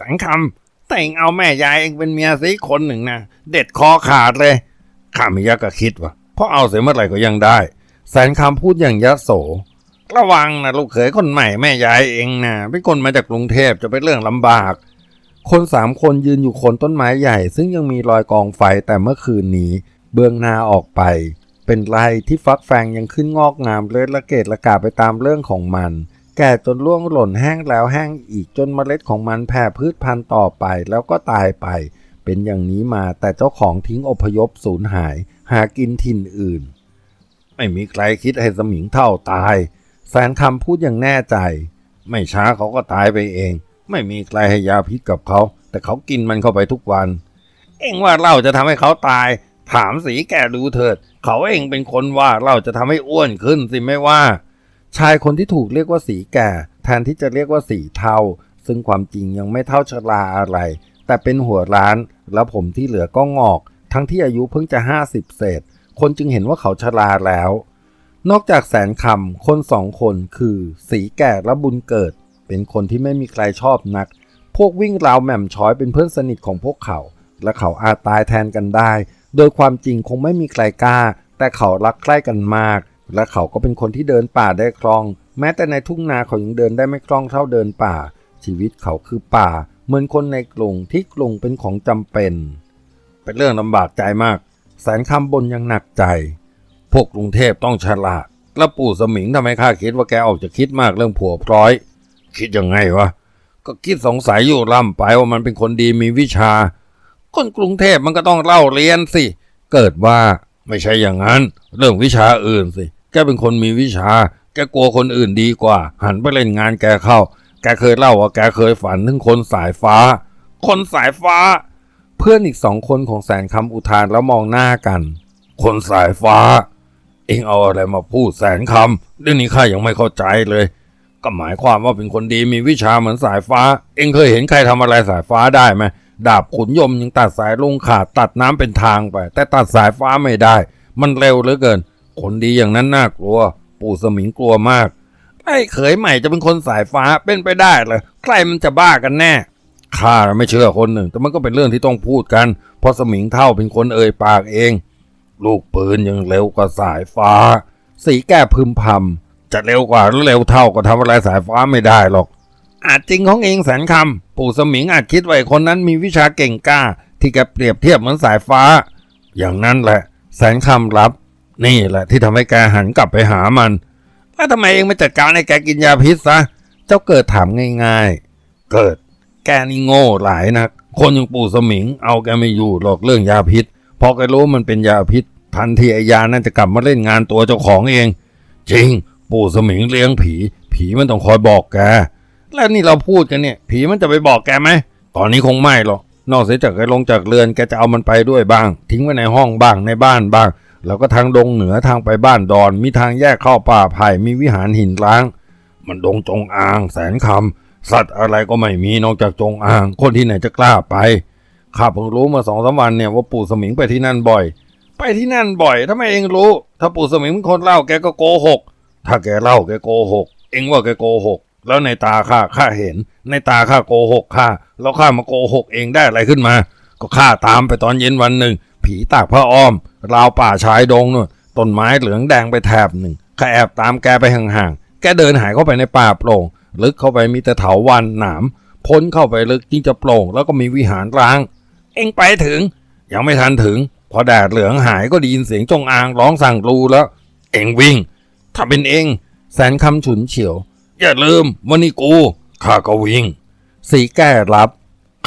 สังคำแต่งเอาแม่ยายเองเป็นเมียสิคนหนึ่งนะเด็ดคอขาดเลยข้าม่อยากจะคิดว่ะเพราะเอาเสียเมื่อไหร่ก็ยังได้ แสนคำพูดอย่างยะโส ระวังนะลูกเขยคนใหม่แม่ยายเองนะเป็นคนมาจากกรุงเทพจะเป็นเรื่องลำบาก คนสามคนยืนอยู่โคนต้นไม้ใหญ่ ซึ่งยังมีรอยกองไฟแต่เมื่อคืนนี้ เบื้องหน้าออกไป เป็นไรที่ฟักแฟงยังขึ้นงอกงามเล็ดละเกดละกาไปตามเรื่องของมัน แก่จนร่วงหล่นแห้งแล้วแห้งอีกจนเมล็ดของมันแผ่พืชพันธุ์ต่อไปแล้วก็ตายไป เป็นอย่างนี้มาแต่เจ้าของทิ้งอพยพสูญหาย หากินถิ่นอื่น ไม่มีใครคิดให้สมิงเท่าตาย แสนคำพูดอย่างแน่ใจ ไม่ช้าเขาก็ตายไปเอง ไม่มีใครให้ยาพิษกับเขา แต่เขากินมันเข้าไปทุกวัน เองว่าเหล้าจะทำให้เขาตาย ถามสีแกดูเถิด เขาเองเป็นคนว่าเหล้าจะทำให้อ้วนขึ้นสิไม่ว่า ชายคนที่ถูกเรียกว่าสีแก่แทนที่จะเรียกว่าสีเทา ซึ่งความจริงยังไม่เท่าชราอะไร แต่เป็นหัวร้าน แล้วผมที่เหลือก็งอก ทั้งที่อายุเพิ่งจะห้าสิบเศษ คนจึงเห็นว่าเขาชราแล้ว นอกจากแสนคำคนสองคนคือ สีแก่และบุญเกิด เป็นคนที่ไม่มีใครชอบนัก พวกวิ่งราวแหม่มช้อยเป็นเพื่อนสนิทของพวกเขา และเขาอาจตายแทนกันได้ โดยความจริงคงไม่มีใครกล้า แต่เขารักใกล้กันมาก และเขาก็เป็นคนที่เดินป่าได้คล่อง แม้แต่ในทุ่งนาเขายังเดินได้ไม่คล่องเท่าเดินป่า ชีวิตเขาคือป่า เหมือนคนในกรุงที่กรุงเป็นของจำเป็น เป็นเรื่องลำบากใจมาก แสนคำบนยังหนักใจ พวกกรุงเทพต้องฉลาดแล้วปู่สมิงทำไมข้าคิดว่าแกออกจะคิดมากเรื่องผัวพร้อย คิดยังไงวะก็คิดสงสัยอยู่ล่ำไปว่ามันเป็นคนดีมีวิชา คนกรุงเทพมันก็ต้องเล่าเรียนสิ เกิดว่า ไม่ใช่อย่างนั้น เรื่องวิชาอื่นสิ แกเป็นคนมีวิชา แกกลัวคนอื่นดีกว่า หันไปเล่นงานแกเข้า แกเคยเล่าว่าแกเคยฝันถึงคนสายฟ้า คนสายฟ้า เพื่อนอีกสองคนของแสนคำอุทานแล้วมองหน้ากัน คนสายฟ้า เองเอาอะไรมาพูดแสนคำเรื่องนี้ข้ายังไม่เข้าใจเลย ก็หมายความว่าเป็นคนดีมีวิชาเหมือนสายฟ้า เองเคยเห็นใครทำอะไรสายฟ้าได้ไหม ดาบขุนยมยังตัดสายลงขาดตัดน้ำเป็นทางไป แต่ตัดสายฟ้าไม่ได้ มันเร็วเหลือเกิน คนดีอย่างนั้นน่ากลัว ปู่สมิงกลัวมาก ไอ้เขยใหม่จะเป็นคนสายฟ้าเป็นไปได้เหรอใครมันจะบ้ากันแน่ข้าไม่เชื่อคนหนึ่ง แต่มันก็เป็นเรื่องที่ต้องพูดกัน เพราะสมิงเท่าเป็นคนเอ่ยปากเอง ลูกปืนยังเร็วกว่าสายฟ้า สีแก้พึมพำจะเร็วกว่าหรือเร็วเท่าก็ทำอะไรสายฟ้าไม่ได้หรอก อาจจริงของเองแสนคำปู่สมิงอาจคิดว่าไอ้คนนั้นมีวิชาเก่งกล้า ที่แกเปรียบเทียบเหมือนสายฟ้า อย่างนั้นแหละ แสนคำรับ นี่แหละที่ทำให้แกหันกลับไปหามันแล้วทำไมเองไม่จัดการให้แกกินยาพิษซะเจ้าเกิดถามง่าย ๆ เกิดแกนี่โง่หลายนะคนอย่างปู่สมิง เอาแกไม่อยู่หรอกเรื่องยาพิษพอแกรู้มันเป็นยาพิษ ทันทีไอยานั่นจะกลับมาเล่นงานตัวเจ้าของเอง จริง ปู่สมิงเลี้ยงผี ผีมันต้องคอยบอกแก แล้วนี่เราพูดกันเนี่ย ผีมันจะไปบอกแกไหม ตอนนี้คงไม่หรอก นอกเสียจากแกลงจากเรือนแกจะเอามันไปด้วยบ้าง ทิ้งไว้ในห้องบ้างในบ้านบ้าง แล้วก็ทางดงเหนือทางไปบ้านดอน มีทางแยกเข้าป่าไผ่มีวิหารหินล้าง มันดงจงอาง แสนคำสัตว์อะไรก็ไม่มีนอกจากจงอาง คนที่ไหนจะกล้าไปข้าเพิ่งรู้มาสองสามวันเนี่ยว่าปู่สมิงไปที่นั่นบ่อย ไปที่นั่นบ่อยทำไมเองรู้ ถ้าปู่สมิงเป็นคนเล่าแกก็โกหก ถ้าแกเล่าแกโกหก เองว่าแกโกหก แล้วในตาข้าข้าเห็น ในตาข้าโกหกข้าแล้วข้ามาโกหกเองได้อะไรขึ้นมา ก็ข้าตามไปตอนเย็นวันหนึ่ง ผีตากผ้าอ้อม ราวป่าชายดงนู่นต้นไม้เหลืองแดงไปแถบหนึ่งข้าแอบตามแกไปห่างๆแกเดินหายเข้าไปในป่าโปร่งลึกเข้าไปมีแต่เถาวันหนามพ้นเข้าไปลึกยิ่งจะโปร่ง แล้วก็มีวิหารร้าง เองไปถึง ยังไม่ทันถึง พอแดดเหลืองหายก็ได้ยินเสียงจงอางร้องสั่งรูแล้ว เองวิ่ง ถ้าเป็นเอง แสนคำฉุนเฉียว อย่าลืมวันนี้กูข้าก็วิ่ง สีแก้รับ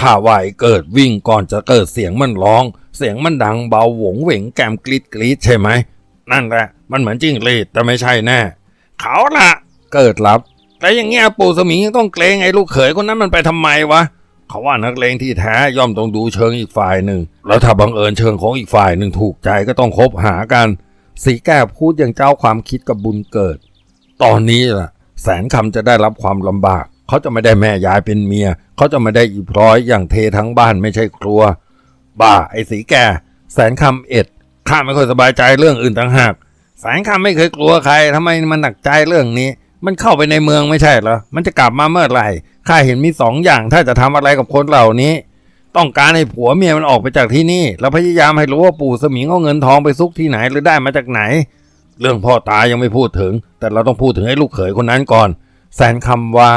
ข้าไหวเกิดวิ่งก่อนจะเกิดเสียงมันร้อง เสียงมันดังเบาหวงเหวงแกมกรีดกรีดใช่ไหม นั่นแหละ มันเหมือนจิ้งหรีดแต่ไม่ใช่แน่ เขาละเกิดรับแต่อย่างเงี้ยปู่สมิงยังต้องเกรงไอ้ลูกเขยคนนั้นมันไปทำไมวะเขาว่านักเลงที่แท้ย่อมต้องดูเชิงอีกฝ่ายหนึ่ง แล้วถ้าบังเอิญเชิงของอีกฝ่ายหนึ่งถูกใจก็ต้องคบหากัน สีแก้พูดอย่างเจ้าความคิดกับบุญเกิด ตอนนี้ล่ะ แสนคำจะได้รับความลำบาก เขาจะไม่ได้แม่ยายเป็นเมีย เขาจะไม่ได้อีพร้อยอย่างเททั้งบ้านไม่ใช่ครัว บ้าไอ้สีแก่ แสนคำเอ็ดข้าไม่ค่อยสบายใจเรื่องอื่นต่างหาก แสนคำไม่เคยกลัวใครทำไมมันหนักใจเรื่องนี้ มันเข้าไปในเมืองไม่ใช่เหรอ มันจะกลับมาเมื่อไหร่ ข้าเห็นมีสองอย่างถ้าจะทำอะไรกับคนเหล่านี้ ต้องการให้ผัวเมียมันออกไปจากที่นี่ แล้วพยายามให้รู้ว่าปู่สมิงเอาเงินทองไปซุกที่ไหนหรือได้มาจากไหน เรื่องพ่อตายังไม่พูดถึง แต่เราต้องพูดถึงไอ้ลูกเขยคนนั้นก่อน แสนคำว่า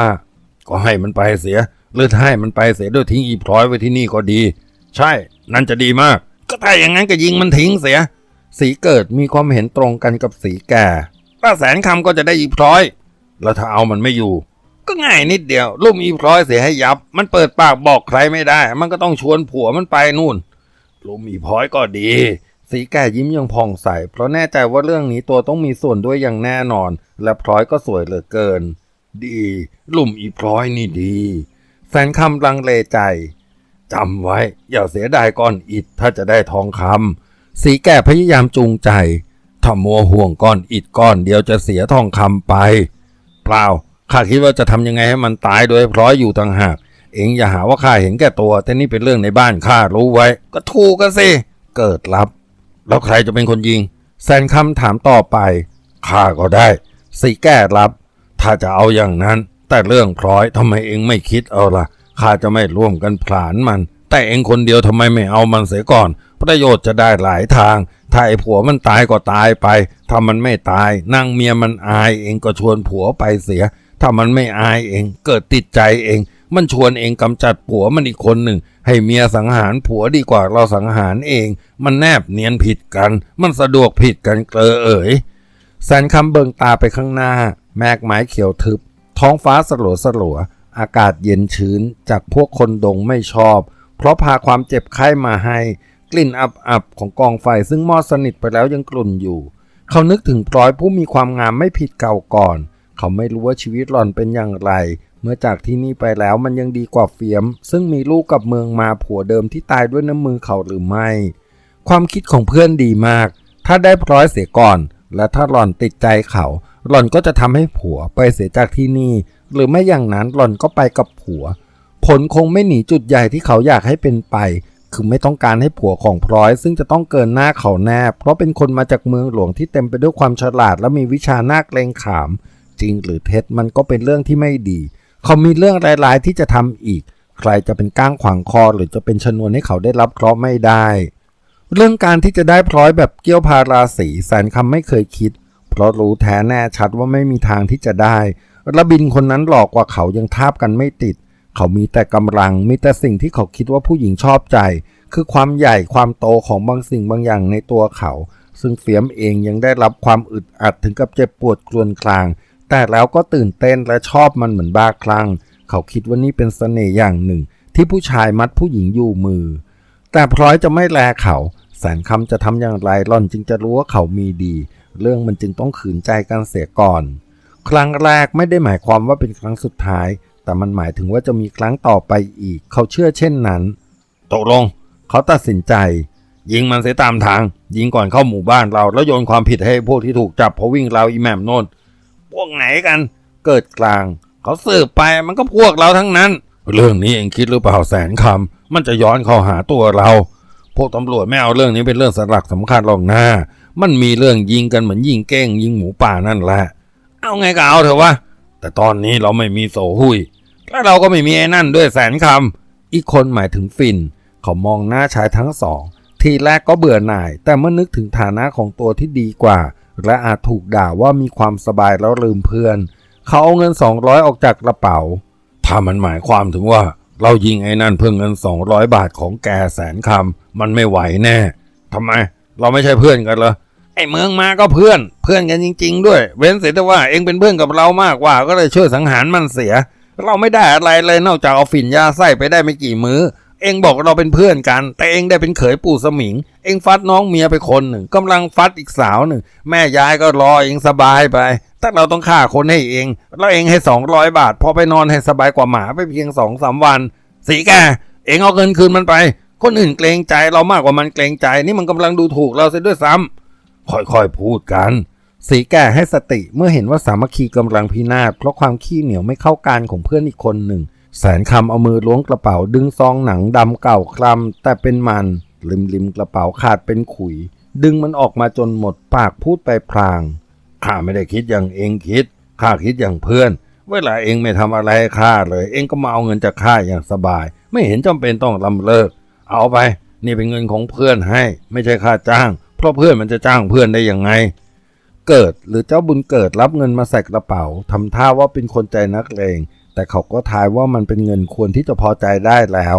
ก็ให้มันไปเสียหรือให้มันไปเสียด้วยทิ้งอีพลอยไว้ที่นี่ก็ดี ใช่ นั่นจะดีมาก ก็ถ้าอย่างนั้นก็ยิงมันทิ้งเสีย สีเกิดมีความเห็นตรงกันกับสีแก่ป้าแสนคำก็จะได้อีพลอย แล้วถ้าเอามันไม่อยู่ ก็ง่ายนิดเดียวลูกอีพลอยเสียให้ยับ มันเปิดปากบอกใครไม่ได้ มันก็ต้องชวนผัวมันไปนู่นลูกอีพลอยก็ดี สีแก่ยิ้มยังพองใส เพราะแน่ใจว่าเรื่องนี้ตัวต้องมีส่วนด้วยอย่างแน่นอน และพลอยก็สวยเหลือเกิน ดีลุ่มอีพลอยนี่ดี แฟนคำลังเลใจจำไว้ อย่าเสียดายก้อนอิฐถ้าจะได้ทองคำสีแก่พยายามจูงใจถ้ามัวห่วงก้อนอิฐก้อนเดียวจะเสียทองคำไป เปล่าข้าคิดว่าจะทำยังไงให้มันตายโดยพลอยอยู่ต่างหาก เองอย่าหาว่าข้าเห็นแก่ตัว แต่นี่เป็นเรื่องในบ้านข้ารู้ไว้ ก็ถูกกันสิ เกิดรับ แล้วใครจะเป็นคนยิง แซนคำถามต่อไป ข้าก็ได้ สีแก้รับ ถ้าจะเอาอย่างนั้น แต่เรื่องพลอยทำไมเองไม่คิดเอาล่ะ ข้าจะไม่ร่วมกันผลานมัน แต่เองคนเดียวทำไมไม่เอามันเสียก่อน ประโยชน์จะได้หลายทาง ถ้าไอ้ผัวมันตายก็ตายไป ถ้ามันไม่ตาย นั่งเมียมันอายเองก็ชวนผัวไปเสีย ถ้ามันไม่อายเอง เกิดติดใจเอง มันชวนเองกำจัดผัวมันอีกคนหนึ่ง ให้เมียสังหารผัวดีกว่าเราสังหารเอง มันแนบเนียนผิดกัน มันสะดวกผิดกันเกลอเอ๋ยแสนคำเบิงตาไปข้างหน้า แมกไม้เขียวทึบ ท้องฟ้าสลัวสลัวอากาศเย็นชื้นจากพวกคนดงไม่ชอบ เพราะพาความเจ็บไข้มาให้ กลิ่นอับๆของกองไฟซึ่งมอดสนิทไปแล้วยังกลุ่นอยู่ เขานึกถึงพลอยผู้มีความงามไม่ผิดเก่าก่อน เขาไม่รู้ว่าชีวิตหล่อนเป็นอย่างไร เมื่อจากที่นี่ไปแล้วมันยังดีกว่าเฟียม ซึ่งมีลูกกับเมืองมาผัวเดิมที่ตายด้วยน้ำมือเขาหรือไม่ ความคิดของเพื่อนดีมาก ถ้าได้พลอยเสียก่อน และถ้าหล่อนติดใจเขา หล่อนก็จะทำให้ผัวไปเสียจากที่นี่ หรือไม่อย่างนั้นหล่อนก็ไปกับผัว ผลคงไม่หนีจุดใหญ่ที่เขาอยากให้เป็นไป คือไม่ต้องการให้ผัวของพลอย ซึ่งจะต้องเกินหน้าเขาแน่เพราะเป็นคนมาจากเมืองหลวงที่เต็มไปด้วยความฉลาด และมีวิชาหน้าเกรงขาม จริงหรือเท็จมันก็เป็นเรื่องที่ไม่ดี เขามีเรื่องร้ายๆที่จะทำอีก ใครจะเป็นก้างขวางคอหรือจะเป็นชนวนให้เขาได้รับเคราะห์ไม่ได้ เรื่องการที่จะได้พลอยแบบเกี้ยวพาราสีแสนคำไม่เคยคิด เพราะรู้แท้แน่ชัดว่าไม่มีทางที่จะได้ระบินคนนั้นหลอกกว่าเขายังทาบกันไม่ติด เขามีแต่กำลังมีแต่สิ่งที่เขาคิดว่าผู้หญิงชอบใจ คือความใหญ่ความโตของบางสิ่งบางอย่างในตัวเขา ซึ่งเฟียมเองยังได้รับความอึดอัดถึงกับเจ็บปวดกรวนคลาง แต่แล้วก็ตื่นเต้นและชอบมันเหมือนบ้าคลั่ง เขาคิดว่านี่เป็นเสน่ห์อย่างหนึ่ง ที่ผู้ชายมัดผู้หญิงอยู่มือ แต่พลอยจะไม่แลเขา แสนคำจะทำอย่างไรหล่อนจึงจะรู้ว่าเขามีดี เรื่องมันจึงต้องขืนใจกันเสียก่อน ครั้งแรกไม่ได้หมายความว่าเป็นครั้งสุดท้าย แต่มันหมายถึงว่าจะมีครั้งต่อไปอีก เขาเชื่อเช่นนั้น ตกลง เขาตัดสินใจ ยิงมันเสียตามทาง ยิงก่อนเข้าหมู่บ้านเราแล้วโยนความผิดให้พวกที่ถูกจับเพราะวิ่งเราอีแมมโน่น พวกไหนกัน เกิดกลาง เขาสืบไปมันก็พวกเราทั้งนั้น เรื่องนี้เองคิดหรือเปล่าแสนคำมันจะย้อนเข้าหาตัวเรา พวกตำรวจไม่เอาเรื่องนี้เป็นเรื่องสลักสำคัญหรอกนะมันมีเรื่องยิงกันเหมือนยิงเก้งยิงหมูป่านั่นแหละ เอาไงก็เอาเถอะวะแต่ตอนนี้เราไม่มีโสหุยและเราก็ไม่มีไอ้นั่นด้วยแสนคำอีกคนหมายถึงฟิน เขามองหน้าชายทั้งสอง ทีแรกก็เบื่อหน่าย แต่เมื่อนึกถึงฐานะของตัวที่ดีกว่า และอาจถูกด่าว่ามีความสบายแล้วลืมเพื่อน เขาเอาเงิน 200 ออกจากกระเป๋า ถ้ามันหมายความถึงว่า เรายิงไอ้นั่นเพื่อเงิน 200 บาทของแกแสนคำมันไม่ไหวแน่ทำไม เราไม่ใช่เพื่อนกันเหรอไอ้เมืองมาก็เพื่อน เพื่อนกันจริง ๆ ด้วย เว้นเสียแต่ว่าเองเป็นเพื่อนกับเรามากกว่า ก็เลยช่วยสังหารมันเสีย เราไม่ได้อะไรเลยนอกจากเอาฝิ่นยาไส้ไปได้ไม่กี่มื้อ เองบอกเราเป็นเพื่อนกัน แต่เองได้เป็นเขยปู่สมิง เองฟัดน้องเมียไปคนหนึ่งกำลังฟัดอีกสาวหนึ่ง แม่ยายก็รอเองสบายไปแต่เราต้องฆ่าคนให้เอง แล้วเองให้สองร้อยบาท พอไปนอนให้สบายกว่าหมาไปเพียงสองสามวัน สีแก เองเอาเงินคืนมันไป คนอื่นเกรงใจเรามากกว่ามันเกรงใจ นี่มันกำลังดูถูกเราเสียด้วยซ้ำค่อยๆพูดกันสีแก่ให้สติเมื่อเห็นว่าสามัคคีกำลังพินาศเพราะความขี้เหนียวไม่เข้ากันของเพื่อนอีกคนหนึ่ง แสนคำเอามือล้วงกระเป๋าดึงซองหนังดำเก่าคลำแต่เป็นมันริมริมกระเป๋าขาดเป็นขุย ดึงมันออกมาจนหมดปากพูดไปพลางข้าไม่ได้คิดอย่างเองคิดข้าคิดอย่างเพื่อน เวลาเองไม่ทำอะไรให้ข้าเลย เองก็มาเอาเงินจากข้าอย่างสบาย ไม่เห็นจำเป็นต้องลำเลิก เอาไป นี่เป็นเงินของเพื่อนให้ ไม่ใช่ค่าจ้าง เพราะเพื่อนมันจะจ้างเพื่อนได้ยังไงเกิดหรือเจ้าบุญเกิดรับเงินมาใส่กระเป๋าทำท่าว่าเป็นคนใจนักเลง แต่เขาก็ทายว่ามันเป็นเงินควรที่จะพอใจได้แล้ว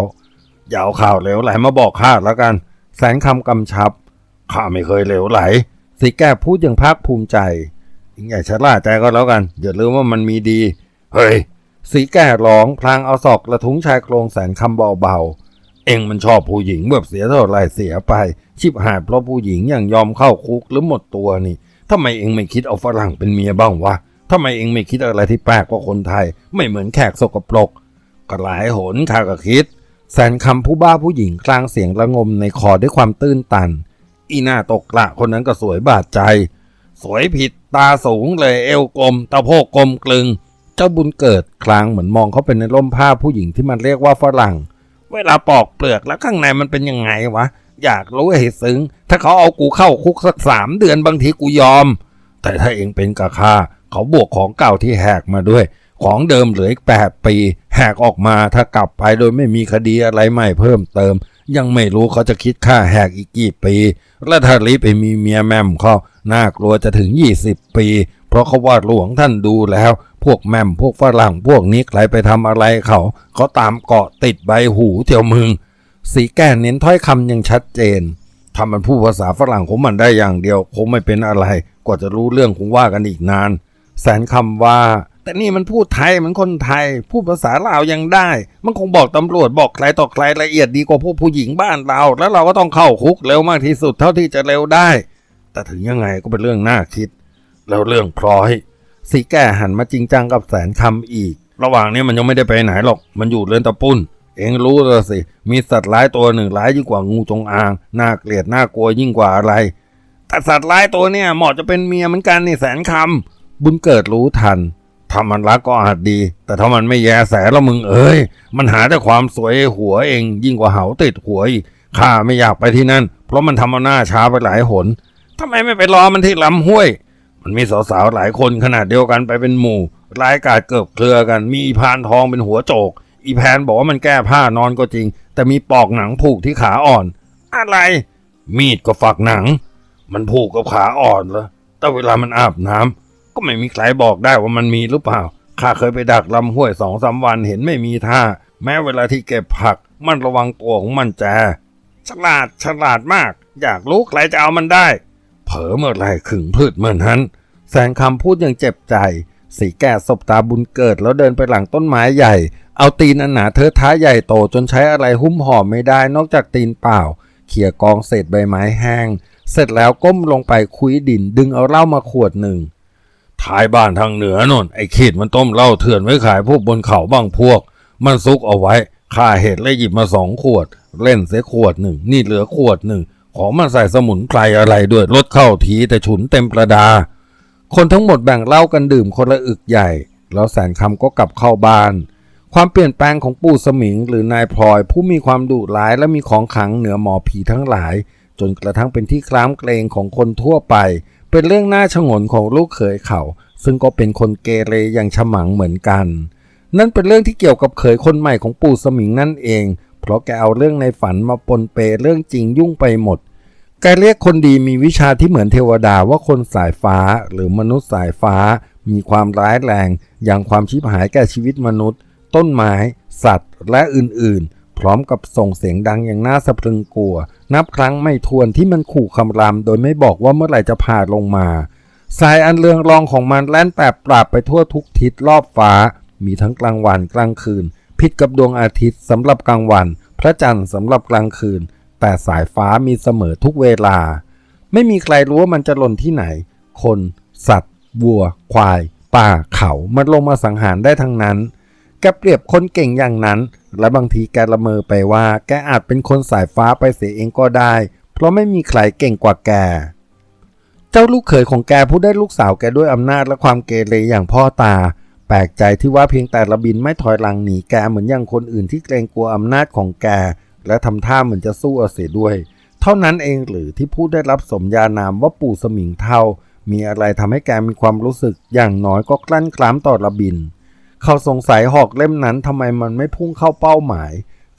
อย่าเอาข่าวเหลวไหลมาบอกข้าแล้วกัน แสนคำกำชับ ข้าไม่เคยเหลวไหล สีแก้พูดอย่างภาคภูมิใจอย่าชะล่าใจก็แล้วกัน อย่าลืมว่ามันมีดี เฮ้ย สีแก่ร้องพลางเอาศอกกระทุ้งชายโครงแสนคำเบาๆ เอ็งมันชอบผู้หญิงแบบเสียเท่าไรเสียไป ชิบหายเพราะผู้หญิงอย่างยอมเข้าคุกหรือหมดตัวนี่ทำไมเอ็งไม่คิดเอาฝรั่งเป็นเมียบ้างวะ ทำไมเองไม่คิดอะไรที่แปลกกว่าคนไทย ไม่เหมือนแขกสกปรกก็หลายหนข้าก็คิด แสนคำผู้บ้าผู้หญิงกลางเสียงระงมในคอด้วยความตื้นตัน อีหน้าตกละคนนั้นก็สวยบาดใจ สวยผิดตาสูงเลยเอวกลมตะโพกกลมกลึง เจ้าบุญเกิดคลางเหมือนมองเขาไปในร่มผ้าผู้หญิงที่มันเรียกว่าฝรั่ง เวลาปอกเปลือกแล้วข้างในมันเป็นยังไงวะ อยากรู้ให้ซึ้ง ถ้าเขาเอากูเข้าคุกสักสามเดือนบางทีกูยอม แต่ถ้าเองเป็นกะค่า เขาบวกของเก่าที่แหกมาด้วย ของเดิมเหลืออีกแปดปี แหกออกมาถ้ากลับไปโดยไม่มีคดีอะไรใหม่เพิ่มเติม ยังไม่รู้เขาจะคิดค่าแหกอีกกี่ปี และถ้าลิไปมีเมียแม่มเขาน่ากลัวจะถึง 20 ปี เพราะเขาว่าหลวงท่านดูแล้ว พวกแม่มพวกฝรั่งพวกนี้ใครไปทำอะไรเขา เขาตามเกาะติดใบหูเที่ยวมึง สีแก้เน้นถ้อยคำยังชัดเจนถ้ามันพูดภาษาฝรั่งของมันได้อย่างเดียว คงไม่เป็นอะไร กว่าจะรู้เรื่องคงว่ากันอีกนาน แสนคำว่า แต่นี่มันพูดไทยเหมือนคนไทย พูดภาษาลาวยังได้ มันคงบอกตำรวจบอกใครต่อใครละเอียดดีกว่าพวกผู้หญิงบ้านเรา แล้วเราก็ต้องเข้าคุกเร็วมากที่สุดเท่าที่จะเร็วได้ แต่ถึงยังไงก็เป็นเรื่องน่าคิด แล้วเรื่องพลอย สีแก่หันมาจริงจังกับแสนคำอีก ระหว่างนี้มันยังไม่ได้ไปไหนหรอก มันอยู่เรือนตะปุ้นเองรู้แล้วสิ มีสัตว์ร้ายตัวหนึ่งร้ายยิ่งกว่างูจงอาง น่าเกลียดน่ากลัวยิ่งกว่าอะไร แต่สัตว์ร้ายตัวเนี่ยเหมาะจะเป็นเมียเหมือนกันนี่แสนคำ บุญเกิดรู้ทันถ้ามันรักก็อาจดี แต่ถ้ามันไม่แยแสแล้วมึงเอ้ย มันหาแต่ความสวยหัวเอง ยิ่งกว่าเหาติดหัวอีกข้าไม่อยากไปที่นั่น เพราะมันทำเอาหน้าช้าไปหลายหนทำไมไม่ไปรอมันที่ลำห้วย มันมีสาวๆหลายคนขนาดเดียวกันไปเป็นหมู่รายกาดเกือบเครือกัน มีพานทองเป็นหัวโจก อีแพนบอกว่ามันแก้ผ้านอนก็จริง แต่มีปอกหนังผูกที่ขาอ่อน อะไร มีดก็ฝักหนัง มันผูกกับขาอ่อนเหรอแต่เวลามันอาบน้ำ ไม่มีใครบอกได้ว่ามันมีหรือเปล่า ข้าเคยไปดักลำห้วยสองสามวันเห็นไม่มีท่า แม้เวลาที่เก็บผัก มันระวังตัวของมันแจฉลาดฉลาดมาก อยากรู้ใครจะเอามันได้ เผลอเมื่อไรขึงพืชเมื่อนั้น แสนคำพูดอย่างเจ็บใจ สีแก่สบตาบุญเกิดแล้วเดินไปหลังต้นไม้ใหญ่ เอาตีนอันหนาเทอท้าใหญ่โตจนใช้อะไรหุ้มห่อไม่ได้นอกจากตีนเปล่า เขี่ยกองเศษใบไม้แห้ง เสร็จแล้วก้มลงไปคุยดินดึงเอาเหล้ามาขวดหนึ่ง ท้ายบ้านทางเหนือนนไอ้ขีดมันต้มเหล้าเถื่อนไว้ขายพวกบนเขาบางพวก มันซุกเอาไว้ข้าเห็ดเลยหยิบมาสองขวด เล่นเสียขวดหนึ่ง นี่เหลือขวดหนึ่ง ของมันใส่สมุนไพรอะไรด้วยลดเข้าทีแต่ฉุนเต็มประดา คนทั้งหมดแบ่งเหล้ากันดื่มคนละอึกใหญ่ แล้วแสนคำก็กลับเข้าบ้าน ความเปลี่ยนแปลงของปู่สมิงหรือนายพลอย ผู้มีความดุร้ายและมีของขังเหนือหมอผีทั้งหลาย จนกระทั่งเป็นที่คล้ามเกรงของคนทั่วไป เป็นเรื่องน่าชงนของลูกเขยเขา ซึ่งก็เป็นคนเกเรอย่างฉมังเหมือนกัน นั่นเป็นเรื่องที่เกี่ยวกับเขยคนใหม่ของปู่สมิงนั่นเอง เพราะแกเอาเรื่องในฝันมาปนเปเรื่องจริงยุ่งไปหมด แกเรียกคนดีมีวิชาที่เหมือนเทวดาว่าคนสายฟ้าหรือมนุษย์สายฟ้า มีความร้ายแรง อย่างความชิบหายแก่ชีวิตมนุษย์ ต้นไม้ สัตว์ และอื่นๆ พร้อมกับส่งเสียงดังอย่างน่าสะพรึงกลัว นับครั้งไม่ทวนที่มันขู่คำรามโดยไม่บอกว่าเมื่อไหร่จะผ่าลงมา สายอันเรืองรองของมันแล่นแปบปราบไปทั่วทุกทิศรอบฟ้า มีทั้งกลางวันกลางคืน ผิดกับดวงอาทิตย์สำหรับกลางวัน พระจันทร์สำหรับกลางคืน แต่สายฟ้ามีเสมอทุกเวลา ไม่มีใครรู้ว่ามันจะหล่นที่ไหน คน สัตว์ วัว ควาย ป่าเขา มันลงมาสังหารได้ทั้งนั้นแกเปรียบคนเก่งอย่างนั้น และบางทีแกละเมอไปว่า แกอาจเป็นคนสายฟ้าไปเสียเองก็ได้ เพราะไม่มีใครเก่งกว่าแก เจ้าลูกเขยของแกผู้ได้ลูกสาวแกด้วยอำนาจและความเกเรอย่างพ่อตา แปลกใจที่ว่าเพียงแต่ระบินไม่ถอยหลังหนีแกเหมือนอย่างคนอื่นที่เกรงกลัวอำนาจของแก และทำท่าเหมือนจะสู้เอาเสียด้วย เท่านั้นเองหรือที่ผู้ได้รับสมญานามว่าปู่สมิงเท่ามีอะไรทำให้แกมีความรู้สึกอย่างน้อยก็กลั้นกล้ามต่อระบิน เขาสงสัยหอกเล่มนั้นทำไมมันไม่พุ่งเข้าเป้าหมาย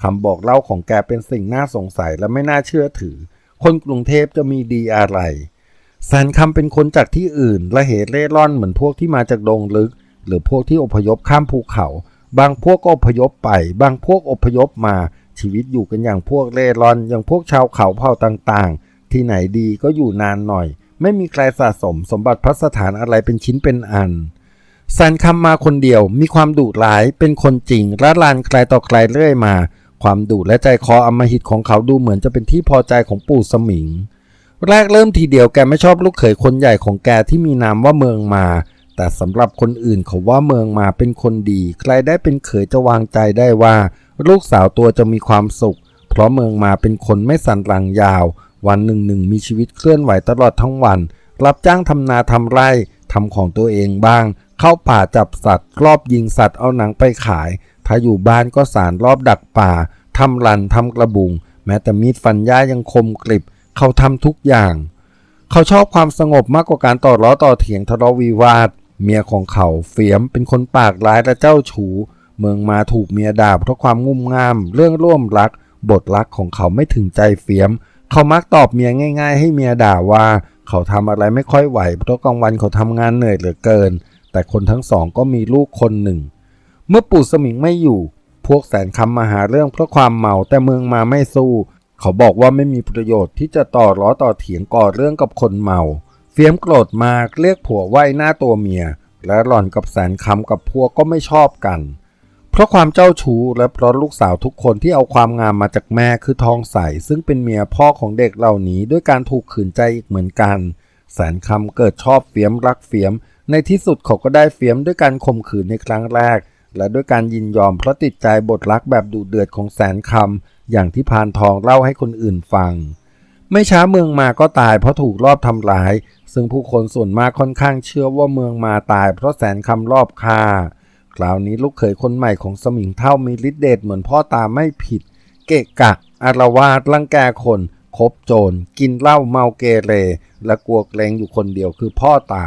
คำบอกเล่าของแกเป็นสิ่งน่าสงสัยและไม่น่าเชื่อถือ คนกรุงเทพจะมีดีอะไรแสนคำเป็นคนจากที่อื่น และเหตุเร่ร่อนเหมือนพวกที่มาจากดงลึก หรือพวกที่อพยพข้ามภูเขา บางพวกก็อพยพไป บางพวกอพยพมา ชีวิตอยู่กันอย่างพวกเร่ร่อน อย่างพวกชาวเขาเผ่าต่างๆ ที่ไหนดีก็อยู่นานหน่อย ไม่มีใครสะสมสมบัติพัสถานอะไรเป็นชิ้นเป็นอัน แสนคำมาคนเดียว มีความดุร้าย เป็นคนจริงและลานใครต่อใครเรื่อยมา ความดุและใจคออำมหิตของเขาดูเหมือนจะเป็นที่พอใจของปู่สมิง แรกเริ่มทีเดียวแกไม่ชอบลูกเขยคนใหญ่ของแกที่มีนามว่าเมืองมา แต่สำหรับคนอื่นเขาว่าเมืองมาเป็นคนดี ใครได้เป็นเขยจะวางใจได้ว่า ลูกสาวตัวจะมีความสุข เพราะเมืองมาเป็นคนไม่สันหลังยาว วันหนึ่งหนึ่งมีชีวิตเคลื่อนไหวตลอดทั้งวัน รับจ้างทำนาทำไร่ทำของตัวเองบ้าง เข้าป่าจับสัตว์รอบยิงสัตว์เอาหนังไปขาย ถ้าอยู่บ้านก็สารรอบดักป่าทำรันทำกระบุง แม้แต่มีดฟันหญ้ายังคมกริบ เขาทำทุกอย่าง เขาชอบความสงบมากกว่าการต่อล้อต่อเถียงทะเลาะวิวาท เมียของเขาเฟียมเป็นคนปากร้ายและเจ้าชู้เมืองมาถูกเมียด่าเพราะความงุ่มง่าม เรื่องร่วมรัก บทรักของเขาไม่ถึงใจเฟียม เขามักตอบเมียง่าย ๆ ให้เมียด่าว่า เขาทำอะไรไม่ค่อยไหว เพราะกลางวันเขาทำงานเหนื่อยเหลือเกิน แต่คนทั้งสองก็มีลูกคนหนึ่ง เมื่อปู่สมิงไม่อยู่ พวกแสนคำมาหาเรื่องเพราะความเมาแต่เมืองมาไม่สู้ เขาบอกว่าไม่มีประโยชน์ที่จะต่อล้อต่อเถียงก่อเรื่องกับคนเมา เฟียมโกรธมากเรียกผัวไว้หน้าตัวเมีย และหล่อนกับแสนคำกับพวกก็ไม่ชอบกัน เพราะความเจ้าชู้และเพราะลูกสาวทุกคนที่เอาความงามมาจากแม่คือทองใสซึ่งเป็นเมียพ่อของเด็กเหล่านี้ด้วยการถูกขืนใจอีกเหมือนกันแสนคำเกิดชอบเฟียมรักเฟียม ในที่สุดเขาก็ได้เฟียมด้วยการข่มขืนในครั้งแรก และด้วยการยินยอมเพราะติดใจบทรักแบบดุเดือดของแสนคำอย่างที่พานทองเล่าให้คนอื่นฟัง ไม่ช้าเมืองมาก็ตายเพราะถูกรอบทำร้าย ซึ่งผู้คนส่วนมากค่อนข้างเชื่อว่าเมืองมาตายเพราะแสนคำรอบฆ่าคราวนี้ลูกเขยคนใหม่ของสมิงเท่ามีฤทธิ์เดชเหมือนพ่อตาไม่ผิด เกะกะ อารวาสรังแกคนคบโจร กินเหล้าเมาเกเร และกลัวเกรงอยู่คนเดียวคือพ่อตา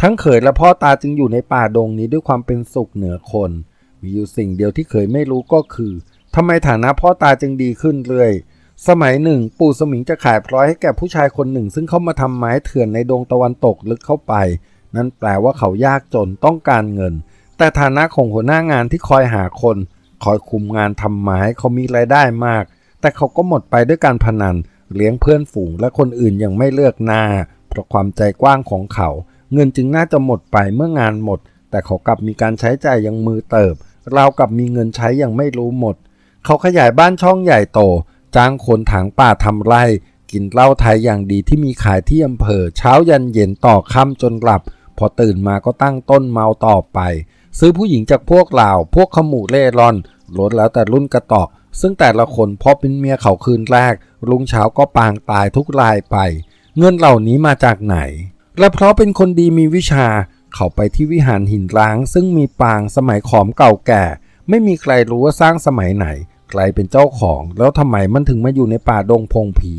ทั้งเขยและพ่อตาจึงอยู่ในป่าดงนี้ด้วยความเป็นสุขเหนือคน มีอยู่สิ่งเดียวที่เขยไม่รู้ก็คือทำไมฐานะพ่อตาจึงดีขึ้นเรื่อย สมัยหนึ่ง ปู่สมิงจะขายพลอยให้แก่ผู้ชายคนหนึ่ง ซึ่งเข้ามาทำไม้เถื่อนในดงตะวันตกลึกเข้าไป นั่นแปลว่าเขายากจนต้องการเงิน แต่ฐานะของหัวหน้างานที่คอยหาคน คอยคุมงานทำไม้เขามีรายได้มาก แต่เขาก็หมดไปด้วยการพนัน เลี้ยงเพื่อนฝูงและคนอื่นยังไม่เลือกหน้าเพราะความใจกว้างของเขา เงินจึงน่าจะหมดไปเมื่องานหมด แต่เขากลับมีการใช้จ่ายยังมือเติบ เราวกับมีเงินใช้อยังไม่รู้หมด เขาขยายบ้านช่องใหญ่โต จ้างคนถางป่าทำไร่ กินเหล้าไทยอย่างดีที่มีขายที่อำเภอ เช้ายันเย็นต่อค่ำจนหลับ พอตื่นมาก็ตั้งต้นเมาต่อไป ซื้อผู้หญิงจากพวกลาพวกขมูเล่ร่อนลดแล้วแต่รุ่นกระตอกซึ่งแต่ละคนพอเป็นเมียเขาคืนแรกลุงเช้าก็ปางตายทุกรายไป เงินเหล่านี้มาจากไหน และเพราะเป็นคนดีมีวิชา เขาไปที่วิหารหินร้าง ซึ่งมีปางสมัยขอมเก่าแก่ ไม่มีใครรู้ว่าสร้างสมัยไหน ใครเป็นเจ้าของ แล้วทำไมมันถึงมาอยู่ในป่าดงพงผี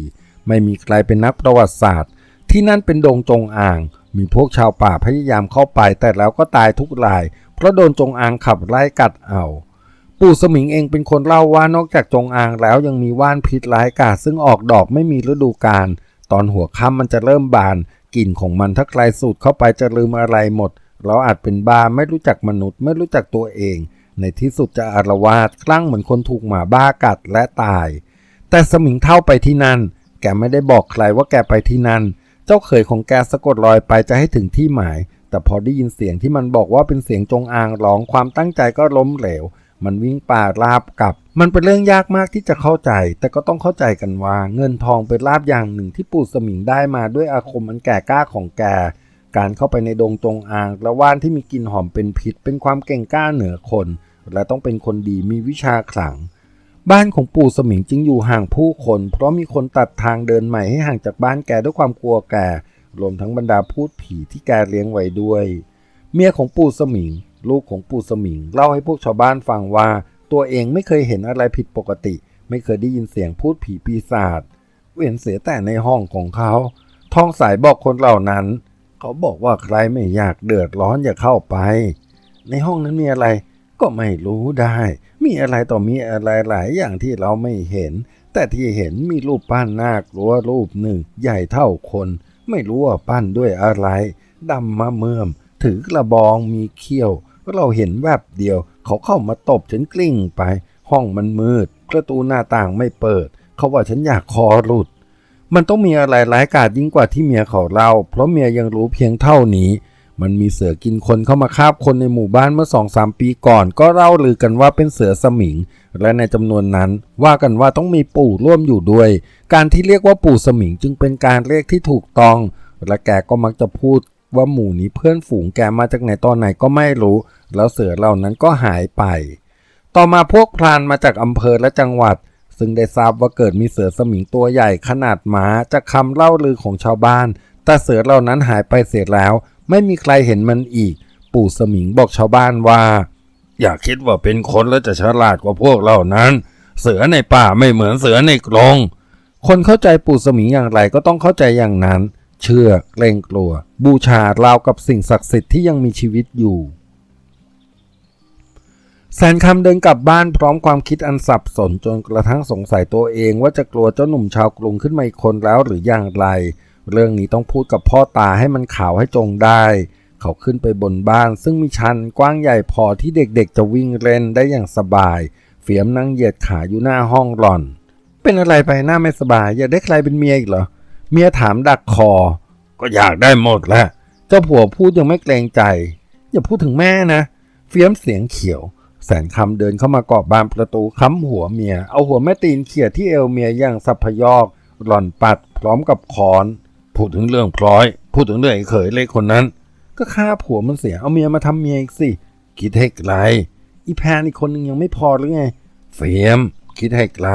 ไม่มีใครเป็นนักประวัติศาสตร์ ที่นั่นเป็นดงจงอาง มีพวกชาวป่าพยายามเข้าไป แต่แล้วก็ตายทุกราย เพราะโดนจงอางขับไล่กัดเอาปู่สมิงเองเป็นคนเล่าว่านอกจากจงอางแล้วยังมีว่านพิษร้ายกาจซึ่งออกดอกไม่มีฤดูกาลตอนหัวค่ำมันจะเริ่มบาน กลิ่นของมันถ้าใครสูดเข้าไปจะลืมอะไรหมด เราอาจเป็นบ้าไม่รู้จักมนุษย์ ไม่รู้จักตัวเอง ในที่สุดจะอารวาสคลั่งเหมือนคนถูกหมาบ้ากัดและตาย แต่สมิงเท่าไปที่นั่น แกไม่ได้บอกใครว่าแกไปที่นั่น เจ้าเขยของแกสะกดรอยไปจะให้ถึงที่หมาย แต่พอได้ยินเสียงที่มันบอกว่าเป็นเสียงจงอางร้องความตั้งใจก็ล้มเหลว มันวิ่งป่าราบกลับ มันเป็นเรื่องยากมากที่จะเข้าใจ แต่ก็ต้องเข้าใจกันว่าเงินทองเป็นลาบอย่างหนึ่งที่ปู่สมิงได้มาด้วยอาคมอันแก่กล้าของแกการเข้าไปในดงจงอ่างและว่านที่มีกลิ่นหอมเป็นพิษ เป็นความเก่งกล้าเหนือคน และต้องเป็นคนดีมีวิชาขลัง บ้านของปู่สมิงจึงอยู่ห่างผู้คน เพราะมีคนตัดทางเดินใหม่ให้ห่างจากบ้านแกด้วยความกลัวแกรวมทั้งบรรดาพูดผีที่แกเลี้ยงไว้ด้วย เมียของปู่สมิง ลูกของปู่สมิง เล่าให้พวกชาวบ้านฟังว่า ตัวเองไม่เคยเห็นอะไรผิดปกติ ไม่เคยได้ยินเสียงพูดผีปีศาจเว้นเสียแต่ในห้องของเขาทองสายบอกคนเหล่านั้น เขาบอกว่าใครไม่อยากเดือดร้อนอย่าเข้าไป ในห้องนั้นมีอะไรก็ไม่รู้ได้ มีอะไรต่อมีอะไรหลายอย่างที่เราไม่เห็น แต่ที่เห็นมีรูปปั้นนากลัวรูปหนึ่ง ใหญ่เท่าคน ไม่รู้ว่าปั้นด้วยอะไรดำมาเมื่อม ถือกระบองมีเขี้ยว เราเห็นแวบเดียว เขาเข้ามาตบฉันกลิ้งไป ห้องมันมืด ประตูหน้าต่างไม่เปิด เขาว่าฉันอยากคอหลุด มันต้องมีอะไรร้ายกาจยิ่งกว่าที่เมียเขาเล่า เพราะเมียยังรู้เพียงเท่านี้ มันมีเสือกินคนเข้ามาคาบคนในหมู่บ้านเมื่อสองสามปีก่อน ก็เล่าลือกันว่าเป็นเสือสมิง และในจำนวนนั้น ว่ากันว่าต้องมีปู่ร่วมอยู่ด้วย การที่เรียกว่าปู่สมิงจึงเป็นการเรียกที่ถูกต้อง และแกก็มักจะพูดว่าหมู่นี้เพื่อนฝูงแกมาจากไหนตอนไหนก็ไม่รู้ แล้วเสือเหล่านั้นก็หายไป ต่อมาพวกพรานมาจากอำเภอและจังหวัด ซึ่งได้ทราบว่าเกิดมีเสือสมิงตัวใหญ่ขนาดหมาจากคำเล่าลือของชาวบ้าน แต่เสือเหล่านั้นหายไปเสียแล้ว ไม่มีใครเห็นมันอีก ปู่สมิงบอกชาวบ้านว่า อย่าคิดว่าเป็นคนแล้วจะฉลาดกว่าพวกเหล่านั้น เสือในป่าไม่เหมือนเสือในกรงคนเข้าใจปู่สมิงอย่างไรก็ต้องเข้าใจอย่างนั้น เชื่อเกรงกลัว บูชาราวกับสิ่งศักดิ์สิทธิ์ที่ยังมีชีวิตอยู่ แสนคำเดินกลับบ้านพร้อมความคิดอันสับสนจนกระทั่งสงสัยตัวเองว่าจะกลัวเจ้าหนุ่มชาวกรุงขึ้นมาอีกคนแล้วหรืออย่างไร เรื่องนี้ต้องพูดกับพ่อตาให้มันข่าวให้จงได้ เขาขึ้นไปบนบ้าน ซึ่งมีชั้นกว้างใหญ่พอที่เด็กๆ จะวิ่งเล่นได้อย่างสบายเฟียมนั่งเหยียดขาอยู่หน้าห้องหล่อน เป็นอะไรไปหน้าไม่สบายอยากได้ใครเป็นเมียอีกเหรอเมียถามดักคอ ก็อยากได้หมดแหละเจ้าผัวพูดยังไม่เกรงใจ อย่าพูดถึงแม่นะ เฟียมเสียงเขียว แสนคำเดินเข้ามาเกาะบานประตูค้ำหัวเมีย เอาหัวแม่ตีนเขี่ยที่เอวเมียอย่างสับพยอกหล่อนปัดพร้อมกับคอน พูดถึงเรื่องพลอย พูดถึงเรื่องไอ้เขยเล็กคนนั้น ก็ฆ่าผัวมันเสียเอาเมียมาทำเมียอีกสิ คิดให้ไกล อีแพนอีกคนนึงยังไม่พอหรือไง เฟียม คิดให้ไกล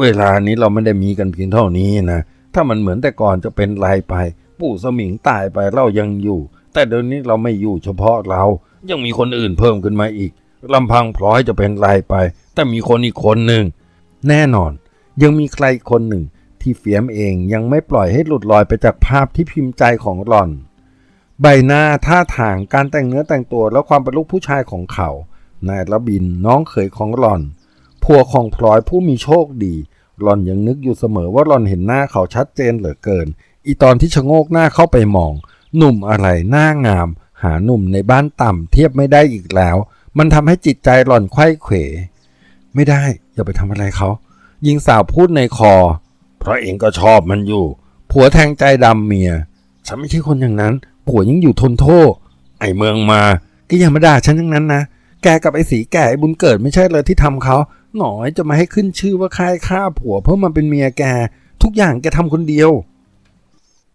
เวลานี้เราไม่ได้มีกันเพียงเท่านี้นะถ้ามันเหมือนแต่ก่อนจะเป็นไรไป ปู่สมิงตายไปเรายังอยู่ แต่เดี๋ยวนี้เราไม่อยู่เฉพาะเรายังมีคนอื่นเพิ่มขึ้นมาอีก ลำพังพลอยจะเป็นไรไป แต่มีคนอีกคนหนึ่ง แน่นอน ยังมีใครคนหนึ่ง ที่เฟียมเองยังไม่ปล่อยให้หลุดลอยไปจากภาพที่พิมพ์ใจของหล่อน ใบหน้าท่าทางการแต่งเนื้อแต่งตัวและความเป็นลูกผู้ชายของเขา นายระบินน้องเขยของหล่อนผัวของพลอยผู้มีโชคดี หล่อนยังนึกอยู่เสมอว่าหล่อนเห็นหน้าเขาชัดเจนเหลือเกิน อีตอนที่ชะโงกหน้าเข้าไปมอง หนุ่มอะไรหน้างาม หาหนุ่มในบ้านต่ำเทียบไม่ได้อีกแล้ว มันทำให้จิตใจหล่อนไข้เขว ไม่ได้ อย่าไปทำอะไรเขาหญิงสาวพูดในคอ เพราะเองก็ชอบมันอยู่ ผัวแทงใจดำเมีย ฉันไม่ใช่คนอย่างนั้น ผัวยังอยู่ทนโทษ ไอเมืองมาก็ย่ามาด่าฉันทั้งนั้นนะ แกกับไอ้สีแก่ไอ้บุญเกิดไม่ใช่เลยที่ทำเขา หน่อยจะมาให้ขึ้นชื่อว่าค่ายฆ่าผัวเพื่อมาเป็นเมียแก ทุกอย่างแกทำคนเดียว